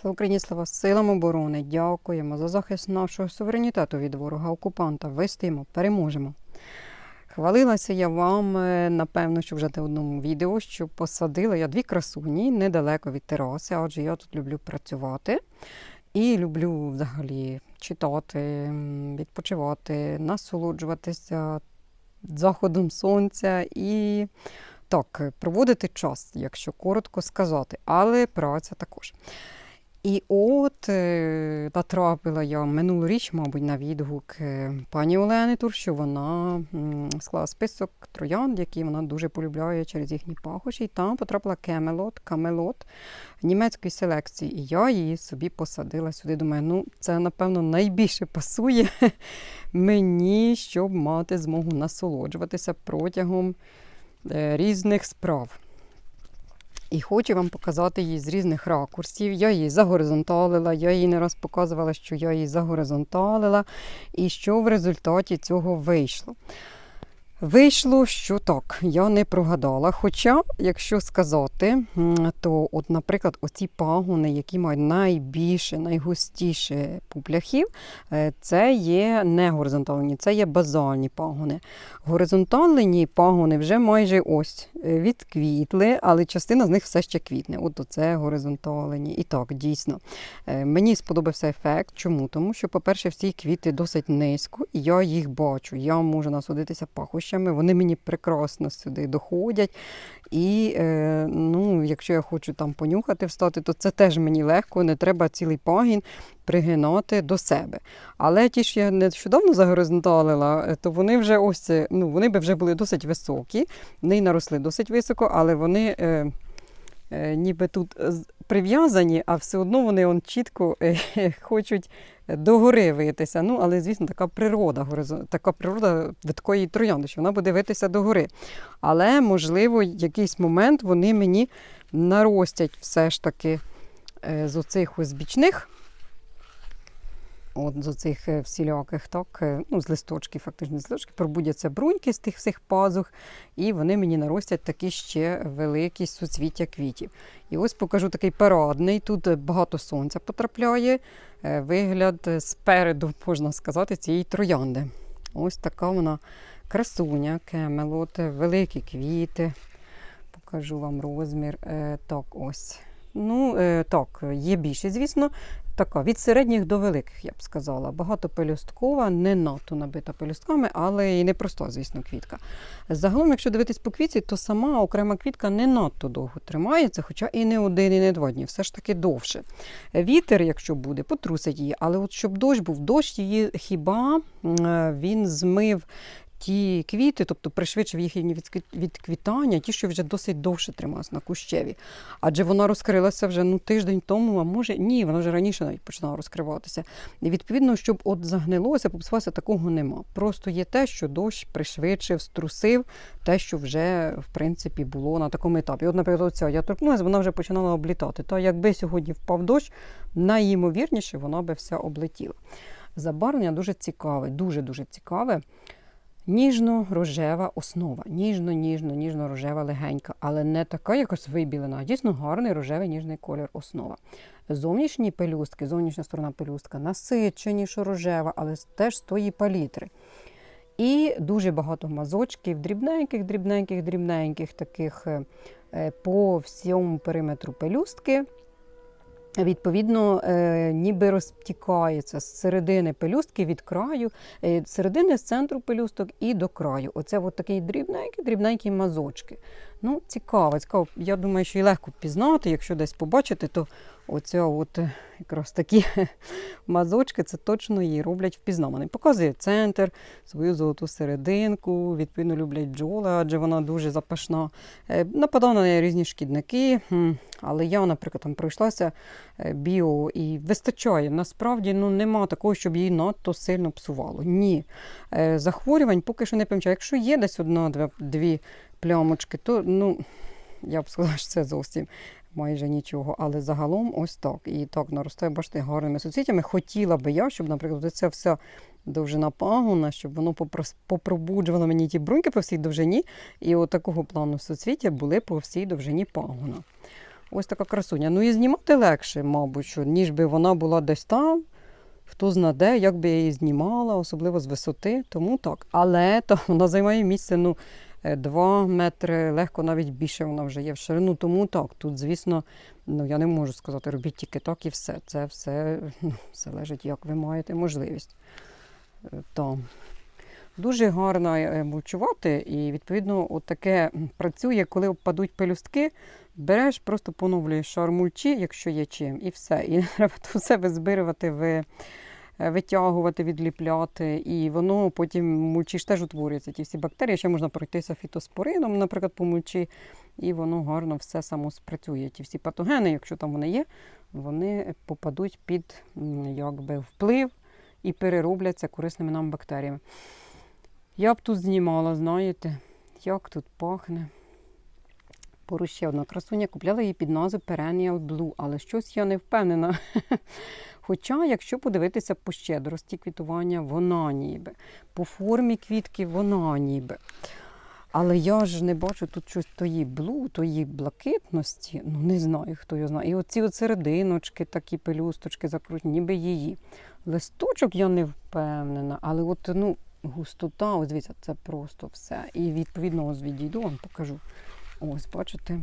Слава Україні, слава силам оборони. Дякуємо за захист нашого суверенітету від ворога окупанта. Вистоїмо, переможемо. Хвалилася я вам, е, напевно, що вже на одному відео, що посадила я дві красуні недалеко від тераси, адже я тут люблю працювати і люблю взагалі читати, відпочивати, насолоджуватися заходом сонця і так, проводити час, якщо коротко сказати, але праця також. І от е, натрапила я минулоріч, мабуть, на відгук е, пані Олени Тур, що вона склала список троянд, які вона дуже полюбляє через їхні пахощі. І там потрапила кемелот, камелот німецької селекції. І я її собі посадила сюди. Думаю, ну це, напевно, найбільше пасує мені, щоб мати змогу насолоджуватися протягом е, різних справ. І хочу вам показати її з різних ракурсів. Я її загоризонталила, я їй не раз показувала, що я її загоризонталила, і що в результаті цього вийшло. Вийшло, що так, я не прогадала. Хоча, якщо сказати, то, от, наприклад, оці пагони, які мають найбільше, найгустіше пупляхів, е, це є не горизонтальні, це є базальні пагони. Горизонтальні пагони вже майже ось е, відквітли, але частина з них все ще квітне. От оце горизонтальні. І так, дійсно. Е, Мені сподобався ефект. Чому? Тому що, по-перше, всі квіти досить низько, і я їх бачу. Я можу насолодитися пахощами. Вони мені прекрасно сюди доходять. І е, ну, якщо я хочу там понюхати, встати, то це теж мені легко, не треба цілий пагін пригинати до себе. Але ті, що я нещодавно загоризонталила, е, то вони вже ось це, ну, вони би вже були досить високі, вони наросли досить високо, але вони е, е, ніби тут прив'язані, а все одно вони он чітко е, хочуть догори витися. Ну, але, звісно, така природа, така природа до такої троянди, що вона буде витися догори. Але, можливо, якийсь момент вони мені наростять все ж таки е, з оцих ось бічних. От з оцих е, всіляких, так, е, ну, з листочків, фактично з листочків, пробудяться бруньки з тих всіх пазух, і вони мені наростять такі ще великі суцвіття квітів. І ось покажу такий парадний. Тут багато сонця потрапляє. Е, Вигляд спереду, можна сказати, цієї троянди. Ось така вона красуня, кемелот, великі квіти. Покажу вам розмір. Е, Так, ось. Ну, е, так, є більше, звісно. Така від середніх до великих, я б сказала. Багатопелюсткова, не надто набита пелюстками, але і не проста, звісно, квітка. Загалом, якщо дивитись по квітці, то сама окрема квітка не надто довго тримається, хоча і не один, і не два дні, все ж таки довше. Вітер, якщо буде, потрусить її, але от щоб дощ був, дощ її хіба він змив ті квіти, тобто пришвидшив їхнє відкві- відквітання, ті, що вже досить довше трималися на кущеві. Адже вона розкрилася вже ну, тиждень тому, а може ні, вона вже раніше навіть починала розкриватися. І відповідно, щоб от загнилося, попсувалося, такого нема. Просто є те, що дощ пришвидшив, струсив те, що вже в принципі було на такому етапі. От, наприклад, оця я торкнулася, вона вже починала облітати. Та якби сьогодні впав дощ, найімовірніше вона би вся облетіла. Забарвлення дуже цікаве, дуже дуже цікаве. Ніжно-рожева основа. Ніжно, ніжно, ніжно-рожева легенька, але не така якось вибілена, а дійсно гарний рожевий ніжний колір основа. Зовнішні пелюстки, зовнішня сторона пелюстка насиченіше рожева, але теж з тої палітри. І дуже багато мазочків, дрібненьких, дрібненьких, дрібненьких, таких е, е, по всьому периметру пелюстки. Відповідно, е, ніби розтікається з середини пелюстки від краю, е, середини з центру пелюсток і до краю. Оце от такі дрібненькі, дрібненькі мазочки. Ну, цікаво, цікаво. Я думаю, що і легко пізнати. Якщо десь побачити, то оця от е, якраз такі мазочки, це точно її роблять впізнаваним. Показує центр, свою золоту серединку. Відповідно, люблять бджоли, адже вона дуже запашна. Е, Нападав на неї різні шкідники. Але я, наприклад, там пройшлася е, біо і вистачає. Насправді ну, нема такого, щоб її надто сильно псувало. Ні. Захворювань поки що не помічаю. Якщо є десь одна-дві плямочки, то ну, я б сказала, що це зовсім майже нічого. Але загалом ось так. І так наростає, бачите, гарними суцвіттями. Хотіла би я, щоб, наприклад, ця вся довжина пагона, щоб воно попробуджувало мені ті бруньки по всій довжині, і от такого плану суцвіття були по всій довжині пагона. Ось така красуня. Ну і знімати легше, мабуть, що, ніж би вона була десь там. Хто зна де, як би я її знімала, особливо з висоти, тому так. Але то вона займає місце ну, 2 метри, легко навіть більше вона вже є в ширину. Тому так. Тут, звісно, ну я не можу сказати, робіть тільки так і все. Це все ну, залежить, як ви маєте можливість. Е, То. Дуже гарно е, мульчувати, і відповідно от таке працює, коли впадуть пелюстки. Береш, просто поновлюєш шар мульчі, якщо є чим, і все. І треба то все визбирювати, ви, е, витягувати, відліпляти. І воно потім мульчі ж теж утворюється. Ті всі бактерії, ще можна пройтися фітоспорином, наприклад, по мульчі, і воно гарно все само спрацює. Ті всі патогени, якщо там вони є, вони попадуть під якби, вплив і переробляться корисними нам бактеріями. Я б тут знімала, знаєте, як тут пахне. Поруч ще одна красуня. Купляла її під назвою Perennial Blue, але щось я не впевнена. Хоча, якщо подивитися по щедрості квітування, вона ніби. По формі квітки вона ніби. Але я ж не бачу тут щось тої блу, тої блакитності. Ну, не знаю, хто його знає. І оці от серединочки, такі пелюсточки закрутні, ніби її. Листочок я не впевнена, але от ну, густота, ось дивіться, це просто все. І відповідно ось відійду, вам покажу. Ось, бачите.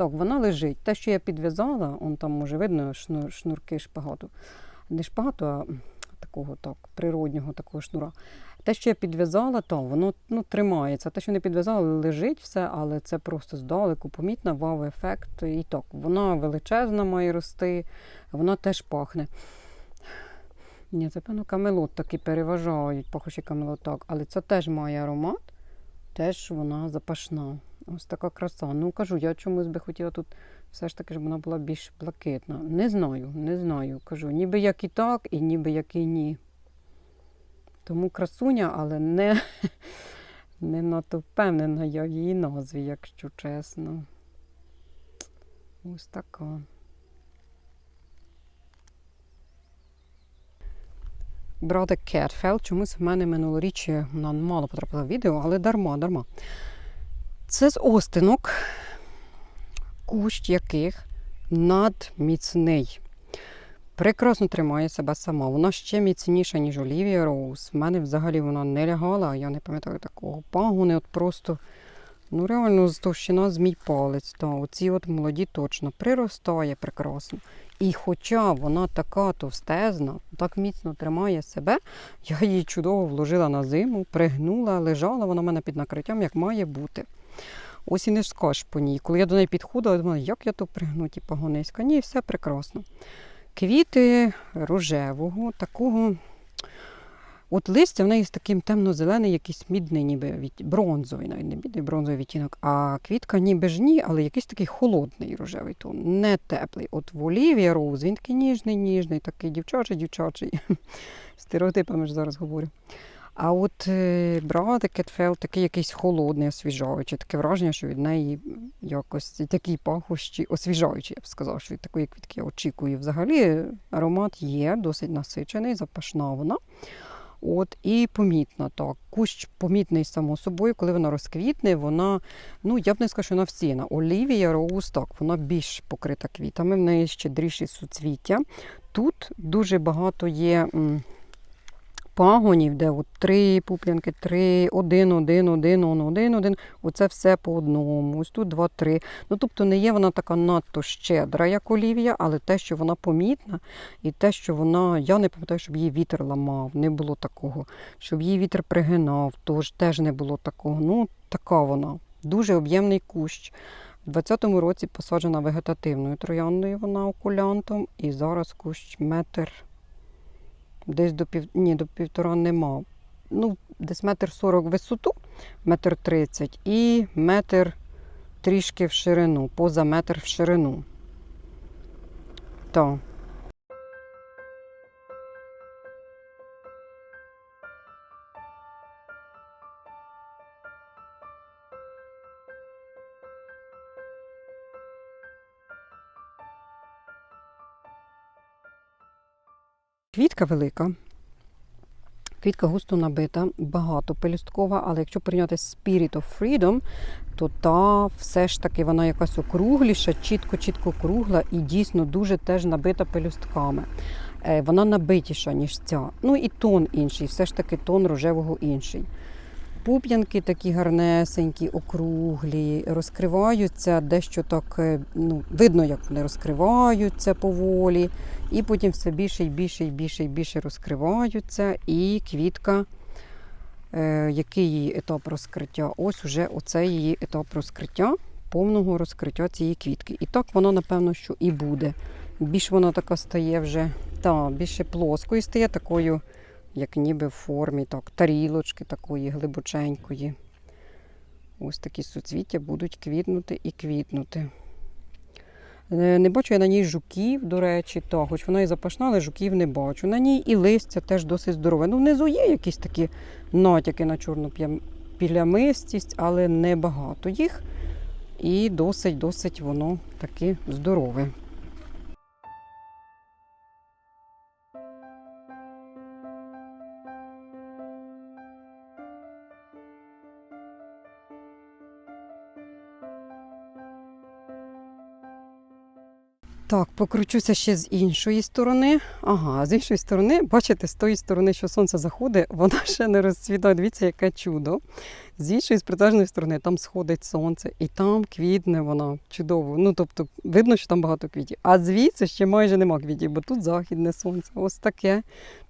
Так, вона лежить. Те, що я підв'язала, он там може видно шнур, шнурки шпагату. Не шпагату, а такого так, природнього такого шнура. Те, що я підв'язала, то воно ну, тримається. Те, що не підв'язала, лежить все, але це просто здалеку помітно, вау-ефект. І так, вона величезна має рости, вона теж пахне. Ні, це певно камелот таки переважають, пахощі камелот але це теж має аромат, теж вона запашна. Ось така краса. Ну кажу, я чомусь би хотіла тут все ж таки, щоб вона була більш блакитна. Не знаю, не знаю. Кажу, ніби як і так, і ніби як і ні. Тому красуня, але не, не надто впевнена я в її назві, якщо чесно. Ось така. Брати Кетфелд. Чомусь в мене минулоріч вона мало потрапила в відео, але дарма, дарма. Це з остинок, кущ яких надміцний. Прекрасно тримає себе сама. Вона ще міцніша, ніж Олівія Роуз. В мене взагалі вона не лягала, я не пам'ятаю такого пагони. От просто, ну реально, з товщина з мій палець. Та, оці от молоді точно приростає прекрасно. І хоча вона така товстезна, так міцно тримає себе, я її чудово вложила на зиму, пригнула, лежала вона в мене під накриттям, як має бути. Ось і не скажеш по ній. Коли я до неї підходила, я думала, як я то пригну, ті пагониська. Ні, все прекрасно. Квіти рожевого, такого. От листя в неї з таким темно-зелений, якийсь мідний, ніби від... бронзовий, навіть не мідний, бронзовий відтінок. А квітка ніби ж ні, але якийсь такий холодний рожевий тон, не теплий. От в Олівія Роуз він такий ніжний, ніжний, такий дівчачий, дівчачий. Стереотипами ж зараз говорю. А от е, брати Кетфел такий якийсь холодний, освіжаючий. Таке враження, що від неї якось такі пахощі, освіжаючі, я б сказала, що від такої квітки я очікую. Взагалі аромат є, досить насичений, запашна вона. От і помітна так. Кущ помітний само собою, коли вона розквітне, вона, ну я б не сказала, що вона всіяна. Олівія Роуз так, вона більш покрита квітами, в неї щедріші суцвіття. Тут дуже багато є. м, Пагонів, де от три пуплянки, три, один, один, один, он, один, один. Оце все по одному. Ось тут два, три. Ну тобто не є вона така надто щедра, як олів'я, але те, що вона помітна, і те, що вона, я не пам'ятаю, щоб її вітер ламав, не було такого. Щоб її вітер пригинав, тож теж не було такого. Ну, така вона. Дуже об'ємний кущ. У 20-му році посаджена вегетативною трояндою вона окулянтом, і зараз кущ метр десь до пів ні, до півтора нема. Ну, десь метр сорок висоту, метр тридцять і метр трішки в ширину, поза метр в ширину. Так. Квітка велика. Квітка густо набита, багато пелюсткова, але якщо порівняти з Spirit of Freedom, то та все ж таки вона якась округліша, чітко-чітко кругла і дійсно дуже теж набита пелюстками. Е, Вона набитіша, ніж ця. Ну і тон інший, все ж таки тон рожевого інший. Пуп'янки такі гарнесенькі, округлі, розкриваються дещо так, е, ну, видно, як вони розкриваються поволі, і потім все більше і більше і більше і більше розкриваються, і квітка, е, який її етап розкриття? Ось уже оцей її етап розкриття, повного розкриття цієї квітки. І так воно, напевно, що і буде. Більш вона така стає вже, та, більше плоскою стає такою як ніби в формі так, тарілочки такої глибоченької. Ось такі суцвіття будуть квітнути і квітнути. Не бачу я на ній жуків, до речі, так, хоч вона і запашна, але жуків не бачу. На ній і листя теж досить здорове. Ну, внизу є якісь такі натяки на чорну плямистість, але небагато їх. І досить-досить воно таке здорове. Так, покручуся ще з іншої сторони. Ага, з іншої сторони, бачите, з тої сторони, що сонце заходить, вона ще не розцвітає. Дивіться, яке чудо. З іншої, з протилежної сторони, там сходить сонце, і там квітне вона чудово. Ну, тобто, видно, що там багато квітів. А звідси ще майже нема квітів, бо тут західне сонце. Ось таке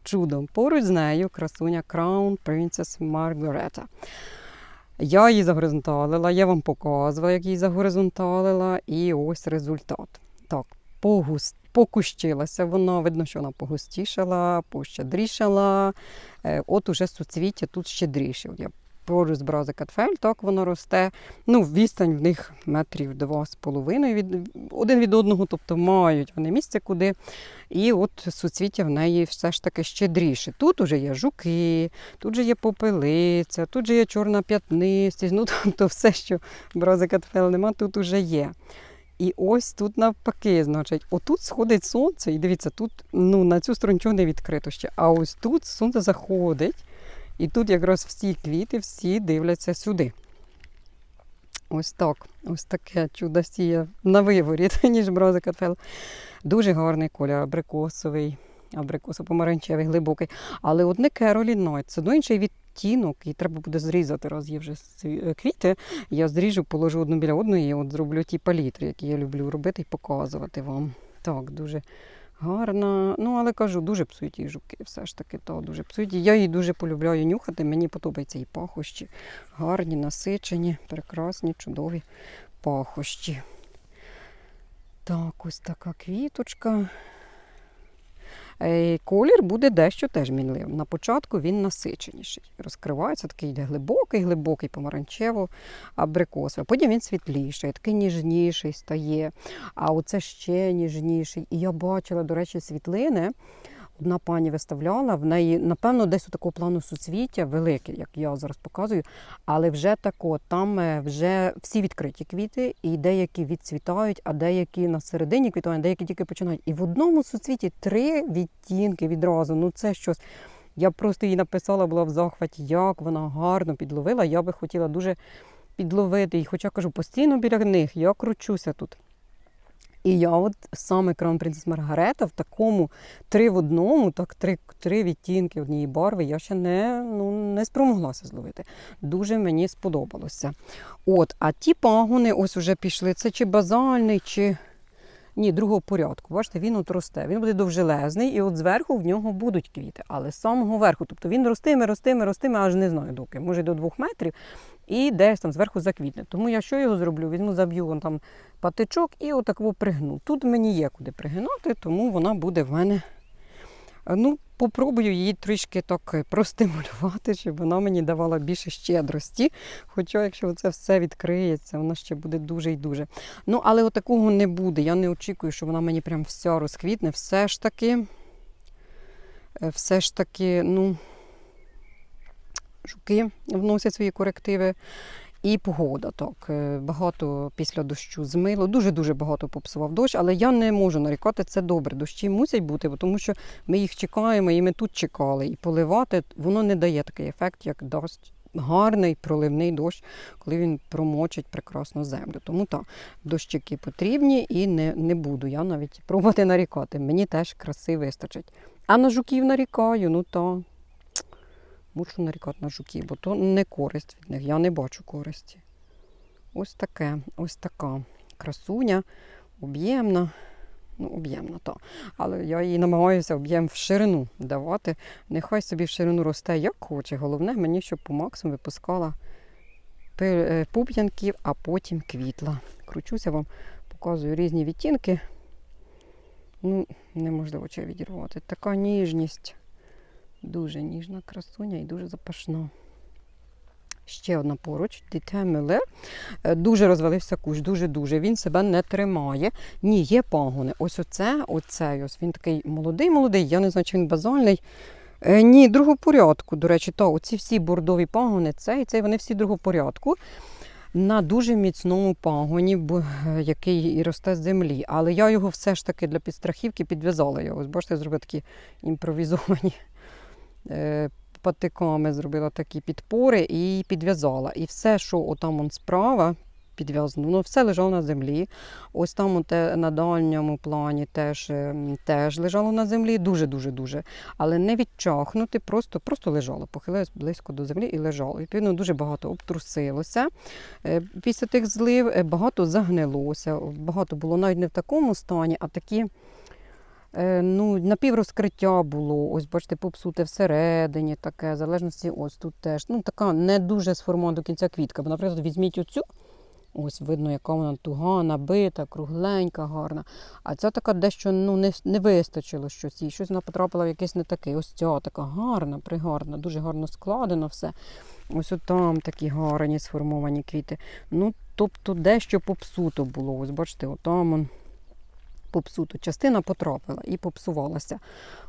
чудо. Поруч з нею красуня Crown Princess Margareta. Я її загоризонталила, я вам показувала, як її загоризонталила, і ось результат. Так, погуст, покущилася вона, видно, що вона погустішала, пощедрішала. Е, от уже суцвіття тут щедріше. Я поруч з брази так воно росте. Ну, відстань в них метрів два з половиною від один від одного, тобто мають вони місце куди. І от суцвіття в неї все ж таки щедріше. Тут уже є жуки, тут же є попелиця, тут же є чорна п'ятнистість. Ну, тобто все, що брази Катфель нема, тут уже є. І ось тут навпаки, значить, отут сходить сонце, і дивіться, тут ну, на цю сторону не відкрито ще. А ось тут сонце заходить, і тут якраз всі квіти, всі дивляться сюди. Ось так. Ось таке чудо сіє на виворіт, ніж брози Катфел. Дуже гарний колір, абрикосовий, абрикосо-помаранчевий, глибокий. Але от не Керолін Найт, це ну, інший відтінок, і треба буде зрізати, раз є вже е, квіти. Я зріжу, положу одну біля одної, і от зроблю ті палітри, які я люблю робити і показувати вам. Так, дуже гарна. Ну, але кажу, дуже псують її жуки, все ж таки, то дуже псують. Я її дуже полюбляю нюхати. Мені подобаються і пахощі. Гарні, насичені, прекрасні, чудові пахощі. Так, ось така квіточка. Е, Колір буде дещо теж мінливим. На початку він насиченіший. Розкривається, такий глибокий, глибокий, помаранчево абрикосовий. Потім він світліший, такий ніжніший стає, а оце ще ніжніший. І я бачила, до речі, світлини. Одна пані виставляла, в неї, напевно, десь у такого плану суцвіття, велике, як я зараз показую, але вже тако, там е, вже всі відкриті квіти, і деякі відцвітають, а деякі на середині квітування, деякі тільки починають. І в одному суцвіті три відтінки відразу. Ну це щось. Я просто їй написала, була в захваті, як вона гарно підловила. Я би хотіла дуже підловити. І хоча кажу, постійно біля них я кручуся тут. І я от саме Princess Маргарета в такому три в одному, так три, три відтінки однієї барви, я ще не, ну, не спромоглася зловити. Дуже мені сподобалося. От, а ті пагони ось уже пішли. Це чи базальний, чи. Ні, другого порядку. Бачите, він от росте. Він буде довжелезний, і от зверху в нього будуть квіти, але з самого верху. Тобто він ростиме, ростиме, ростиме, аж не знаю доки. Може до двох метрів, і десь там зверху заквітне. Тому я що його зроблю? Візьму, заб'ю вон там патичок і отак пригну. Тут мені є куди пригинати, тому вона буде в мене. Ну, попробую її трішки так е, простимулювати, щоб вона мені давала більше щедрості. Хоча, якщо це все відкриється, вона ще буде дуже і дуже. Ну, але от такого не буде. Я не очікую, що вона мені прям вся розквітне. Все ж таки, е, все ж таки, ну, жуки вносять свої корективи. І погода так. е, Багато після дощу змило. Дуже-дуже багато попсував дощ, але я не можу нарікати це добре. Дощі мусять бути, бо тому що ми їх чекаємо, і ми тут чекали. І поливати воно не дає такий ефект, як дасть гарний проливний дощ, коли він промочить прекрасно землю. Тому так, дощики потрібні і не, не буду я навіть пробувати нарікати. Мені теж краси вистачить. А на жуків нарікаю, ну то мушу нарікати на жуків, бо то не користь від них. Я не бачу користі. Ось таке, ось така красуня, об'ємна. Ну, об'ємна, так. Але я їй намагаюся об'єм в ширину давати. Нехай собі в ширину росте як хоче. Головне мені, щоб по максимуму випускала е, пуп'янків, а потім квітла. Кручуся вам, показую різні відтінки. Ну, неможливо чи відірвати. Така ніжність. Дуже ніжна красуня і дуже запашна. Ще одна поруч, миле. Е, Дуже розвалився кущ, дуже-дуже. Він себе не тримає. Ні, є пагони. Ось оце, оцей ось він такий молодий-молодий. Я не знаю, чи він базальний. Е, ні, другопорядку. До речі, то оці всі бордові пагони, цей, цей, вони всі другопорядку. На дуже міцному пагоні, е, який і росте з землі. Але я його все ж таки для підстрахівки підв'язала його. Ось бачите, зробила такі імпровізовані патиками, зробила такі підпори і підв'язала. І все, що отам он справа підв'язано, воно все лежало на землі. Ось там оте, на дальньому плані теж, ем, теж лежало на землі, дуже-дуже дуже. Але не відчахнути, просто, просто лежало, похилилось близько до землі і лежало. Відповідно, дуже багато обтрусилося. Е, Після тих злив е, багато загнилося, багато було навіть не в такому стані, а такі. Е, Ну, напіврозкриття було, ось бачите, попсуте всередині таке, в залежності, ось тут теж. Ну, така не дуже сформована до кінця квітка. Бо, наприклад, візьміть оцю, ось видно, яка вона туга, набита, кругленька, гарна. А ця така дещо ну, не, не вистачило щось їй. Щось вона потрапила в якийсь не такий. Ось ця така гарна, пригарна, дуже гарно складено все. Ось там такі гарні сформовані квіти. Ну, тобто дещо попсуто було. Ось бачите, отам он попсуто. Частина потрапила і попсувалася.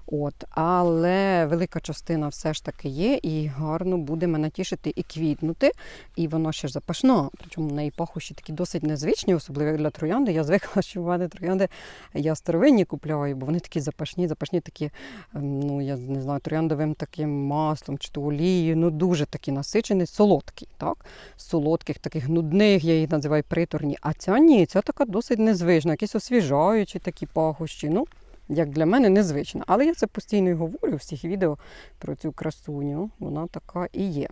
От. Але велика частина все ж таки є, і гарно буде мене тішити і квітнути. І воно ще ж запашно. Причому в неї пахощі такі досить незвичні, особливо для троянди. Я звикла, що в мене троянди я старовинні купляю, бо вони такі запашні, запашні такі, ем, ну я не знаю, трояндовим таким маслом чи то олією. Ну дуже такі насичені, солодкі, так? Солодких, таких нудних, я їх називаю приторні. А ця ні, ця така досить незвична, якісь освіжаючі такі пахощі. Ну, як для мене незвична. Але я це постійно і говорю у всіх відео про цю красуню. Вона така і є.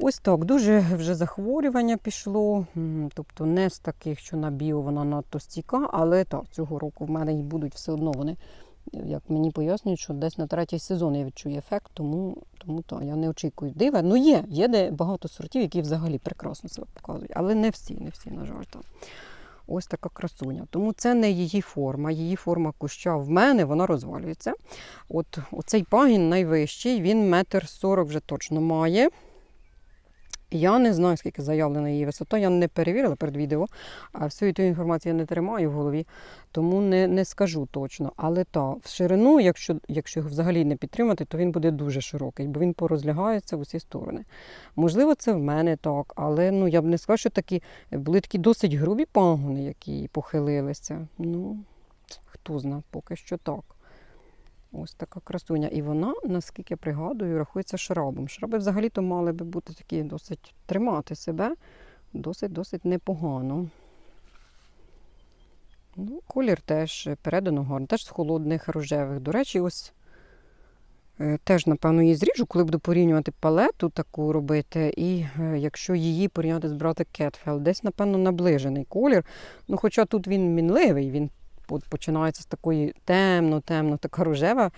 Ось так, дуже вже захворювання пішло. Тобто не з таких, що на біо вона надто стійка, але так, цього року в мене і будуть все одно вони. Як мені пояснюють, що десь на третій сезон я відчую ефект, тому, тому то я не очікую дива. Ну є, є де багато сортів, які взагалі прекрасно себе показують, але не всі, не всі, на жаль. Так. Ось така красуня. Тому це не її форма. Її форма куща в мене, вона розвалюється. От оцей пагін найвищий, він метр сорок вже точно має. Я не знаю, скільки заявлена її висота, я не перевірила перед відео, а всю ту інформацію я не тримаю в голові, тому не, не скажу точно. Але та, в ширину, якщо, якщо його взагалі не підтримати, то він буде дуже широкий, бо він порозлягається в усі сторони. Можливо, це в мене так, але ну, я б не сказала, що такі були такі досить грубі пагони, які похилилися. Ну, хто знає, поки що так. Ось така красуня. І вона, наскільки я пригадую, рахується шрабом. Шраби взагалі-то мали би бути такі досить тримати себе досить-досить непогано. Ну, колір теж передано гарно, теж з холодних рожевих. До речі, ось е, теж, напевно, її зріжу, коли буду порівнювати палету таку робити. І е, якщо її порівняти з брати Кетфел, десь, напевно, наближений колір. Ну, хоча тут він мінливий, він починається з такої темно-темно, така рожева,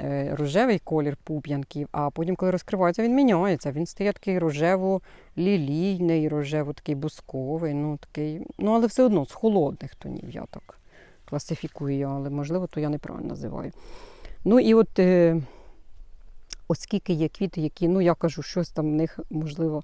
е, рожевий колір пуп'янків, а потім, коли розкривається, він міняється. Він стає такий рожево-лілійний, рожево такий бусковий, ну такий, ну але все одно з холодних тонів я так класифікую, але можливо, то я неправильно називаю. Ну і от е, оскільки є квіти, які, ну я кажу, щось там в них, можливо,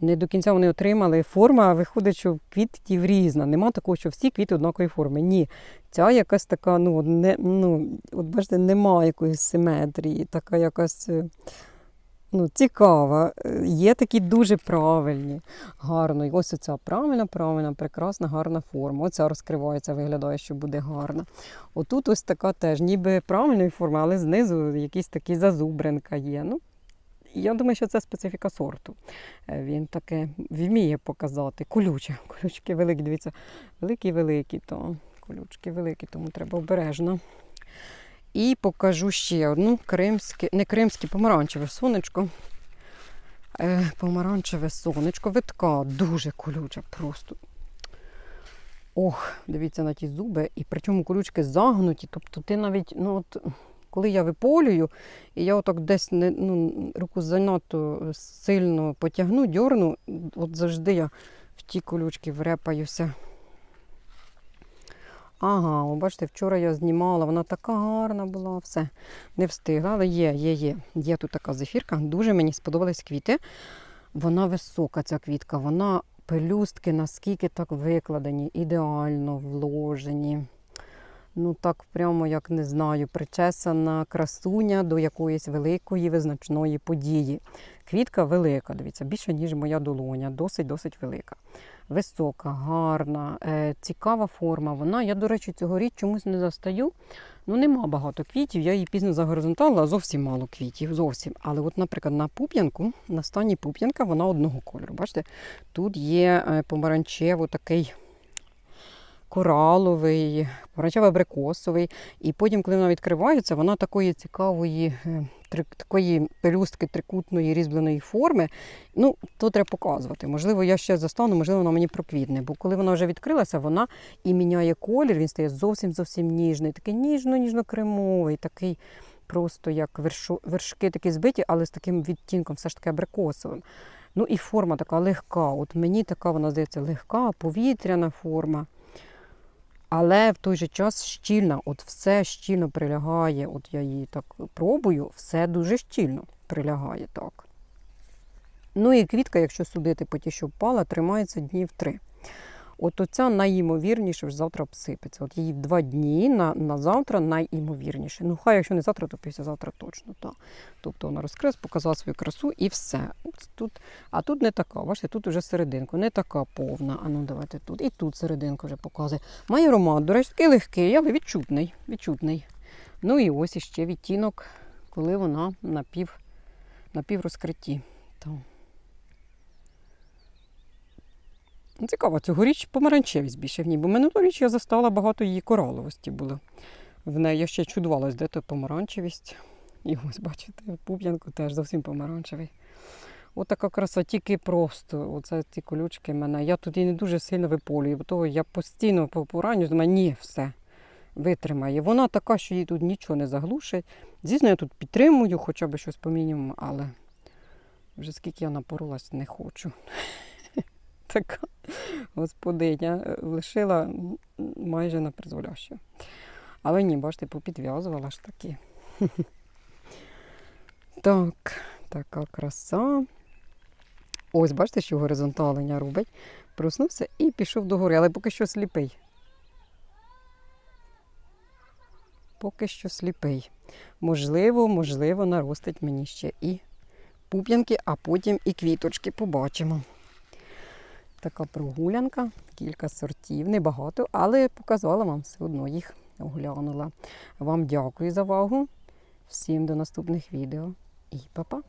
не до кінця вони отримали. Форма виходить, що квітів різна. Нема такого, що всі квіти однакової форми. Ні. Ця якась така, ну, не, ну от бачите, немає якоїсь симетрії, така якась. Ну, цікава. Є такі дуже правильні, гарно. Ось оця правильна, правильна, прекрасна, гарна форма. Оця розкривається, виглядає, що буде гарна. Отут ось така теж, ніби правильної форми, але знизу якісь такі зазубринка є. Ну, я думаю, що це специфіка сорту. Е, Він таке вміє показати. Колюче. Колючки великі, дивіться, великі-великі, то колючки великі, тому треба обережно. І покажу ще одну кримське, не кримське, помаранчеве сонечко. Е, помаранчеве сонечко, витка дуже колюча, просто. Ох, дивіться на ті зуби, і причому колючки загнуті. Тобто ти навіть, ну от, коли я виполюю, і я отак десь не, ну, руку занадто сильно потягну, дьорну, от завжди я в ті колючки врепаюся. Ага, бачите, вчора я знімала, вона така гарна була, все. Не встигла, але є, є, є. Є тут така зефірка. Дуже мені сподобались квіти. Вона висока, ця квітка, вона пелюстки наскільки так викладені, ідеально вложені. Ну так прямо, як не знаю, причесана красуня до якоїсь великої визначної події. Квітка велика, дивіться, більше, ніж моя долоня, досить-досить велика. Висока, гарна, е, цікава форма. Вона, я, до речі, цьогоріч чомусь не застаю. Ну, нема багато квітів, я її пізно загоризонтала, зовсім мало квітів. Зовсім. Але, от, наприклад, на пуп'янку, на стані пуп'янка, вона одного кольору. Бачите, тут є е, помаранчево такий кораловий, помаранчево-абрикосовий. І потім, коли вона відкривається, вона такої цікавої, е, такої пелюстки трикутної різьбленої форми. Ну, то треба показувати. Можливо, я ще застану, можливо, вона мені проквітне. Бо коли вона вже відкрилася, вона і міняє колір, він стає зовсім зовсім ніжний, такий ніжно-ніжно-кремовий, такий просто як вершу, вершки такі збиті, але з таким відтінком, все ж таки абрикосовим. Ну і форма така легка. От мені така вона здається легка, повітряна форма. Але в той же час щільна, от все щільно прилягає. От я її так пробую, все дуже щільно прилягає так. Ну і квітка, якщо судити по ті, що впала, тримається днів три. От оця найімовірніше вже завтра обсипеться. От її два дні на, на завтра найімовірніше. Ну, хай, якщо не завтра, то післязавтра точно. Так. Тобто вона розкрилась, показала свою красу і все. Тут, а тут не така. Бачите, тут вже серединку, не така повна. А ну давайте тут. І тут серединку вже показує. Має аромат, до речі, такий легкий, але відчутний. відчутний. Ну і ось іще відтінок, коли вона напів, напів розкритті. Так. Ну, Цікаво, цьогоріч помаранчевість більше в ній, бо минулоріч я застала багато її кораловості було. В неї я ще чудувалась, де то помаранчевість. І ось, бачите, пуп'янку теж зовсім помаранчевий. От така краса, тільки просто. Оце ці колючки мене. Я тут і не дуже сильно виполюю, бо того я постійно по пораню, думаю, ні, все витримає. Вона така, що їй тут нічого не заглушить. Звісно, я тут підтримую, хоча б щось по мінімуму, але вже скільки я напоролась, не хочу. Така господиня е, лишила майже на призволяще. Але ні, бачите, попідв'язувала ж таки. Так, така краса. Ось, бачите, що горизонталення робить. Проснувся і пішов до гори, але поки що сліпий. Поки що сліпий. Можливо, можливо, наростить мені ще і пуп'янки, а потім і квіточки побачимо. Така прогулянка, кілька сортів, небагато, але показала вам все одно їх оглянула. Вам дякую за увагу. Всім до наступних відео і па-па!